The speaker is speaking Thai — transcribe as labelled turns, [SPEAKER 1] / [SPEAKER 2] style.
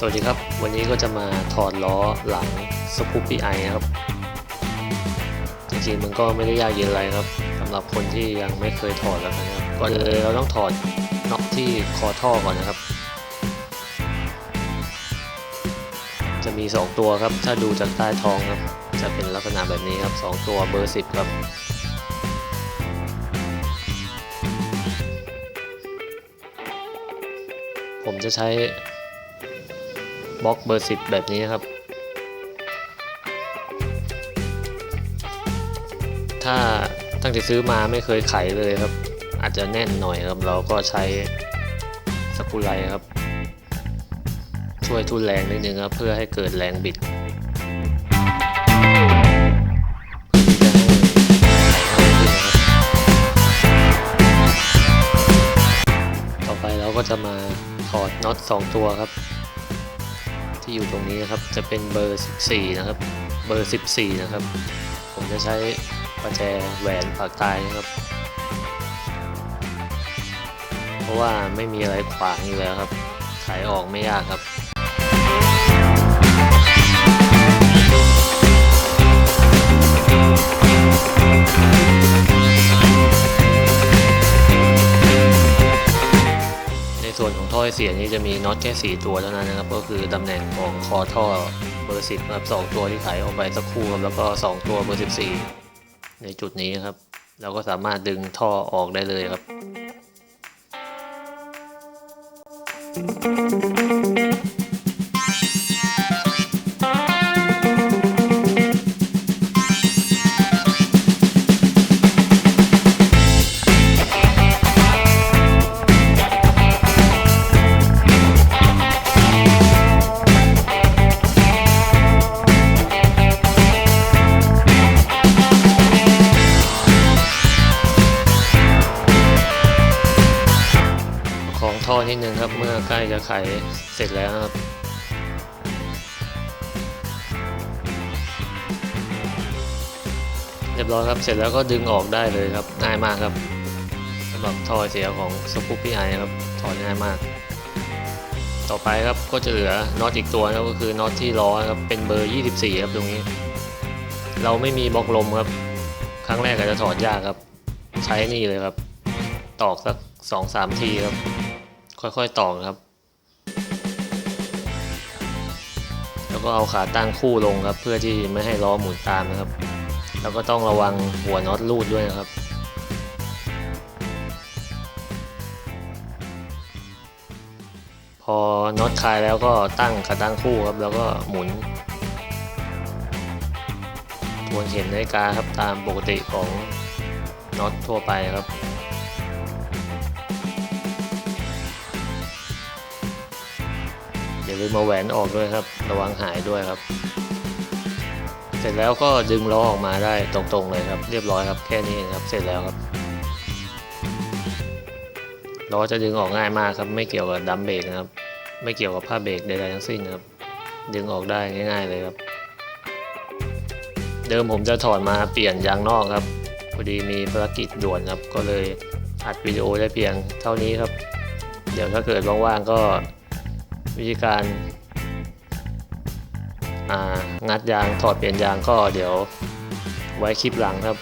[SPEAKER 1] สวัสดีครับ วันนี้ก็จะมาถอดล้อหลังสกูปปี้ไอครับ จริงๆมันก็ไม่ได้ยากเย็นอะไรครับสำหรับคนที่ยังไม่เคยถอดแล้วนนะครับก่อนเลยเราต้องถอดน็อตที่คอท่อก่อนนะครับ จะมี 2 ตัวครับ ถ้าดูจากใต้ท้องครับ จะเป็นลักษณะแบบนี้ครับ 2 ตัวเบอร์ 10 ครับผมจะใช้ บล็อกเบอร์ 10 แบบนี้ครับ ถ้าตั้งแต่ซื้อมาไม่เคยไขเลยครับ อาจจะแน่นหน่อยครับเราก็ใช้สกรูไลครับ ช่วยทุนแรงนิดนึงครับ เพื่อให้เกิดแรงบิดต่อไปเราก็จะมาถอดน็อต2ตัวครับ ที่อยู่ตรงนี้นะครับ จะเป็นเบอร์ 14 นะครับ เบอร์ 14 นะครับ ผมจะใช้ประแจแหวนปากตายนะครับ เพราะว่าไม่มีอะไรขวางอยู่แล้วครับไขออกไม่ยากครับใน อยเสียนี้จะมีน็อตแค่ 4 ตัวเท่านั้นนะครับ ก็คือตำแหน่งของคอท่อเบอร์ 10ครับ2ตัวที่ไขออกไปสักครู่ครับแล้วก็ 2 ตัวเบอร์ 14 ในจุดนี้ครับ เราก็สามารถดึงท่อออกได้เลยครับ ของท่อนิดนึงครับ เมื่อใกล้จะไขเสร็จแล้วครับเรียบร้อยครับ เสร็จแล้วก็ดึงออกได้เลยครับ ง่ายมากครับสำหรับท่อเสียของสกูปปี้ไอครับ ถอดง่ายมาก ต่อไปครับก็จะเหลือน็อตอีกตัวนะครับก็คือน็อตที่ล้อครับ เป็นเบอร์ 24 ครับตรงนี้ เราไม่มีบล็อกลมครับ ครั้งแรกอาจจะถอดยากครับ ใช้นี่เลยครับ ตอกสักสองสามทีครับ ค่อยๆตอกครับ แล้วก็เอาขาตั้งคู่ลงครับ เพื่อที่ไม่ให้ล้อหมุนตามนะครับ แล้วก็ต้องระวังหัวน็อตรูดด้วยนะครับพอน็อตคลายแล้วก็ตั้งขาตั้งคู่ครับ แล้วก็หมุนทวนเข็มนาฬิกาครับตามปกติของน็อตทั่วไปครับ ลืมมาแหวนออกด้วยครับ ระวังหายด้วยครับ เสร็จแล้วก็ดึงล้อออกมาได้ตรงๆเลยครับ เรียบร้อยครับแค่นี้ครับ เสร็จแล้วครับล้อจะดึงออกง่ายมากครับ ไม่เกี่ยวกับดัมเบรกนะครับ ไม่เกี่ยวกับผ้าเบรกใดๆทั้งสิ้นครับ ดึงออกได้ง่าย ๆเลยครับ เดิมผมจะถอดมาเปลี่ยนยางนอกครับพอดีมีภารกิจด่วนครับ ก็เลยอัดวิดีโอได้เพียงเท่านี้ครับ เดี๋ยวถ้าเกิดว่างๆก็ วิธีการงัดยางถอดเปลี่ยนยางก็เดี๋ยวไว้คลิปหลังครับ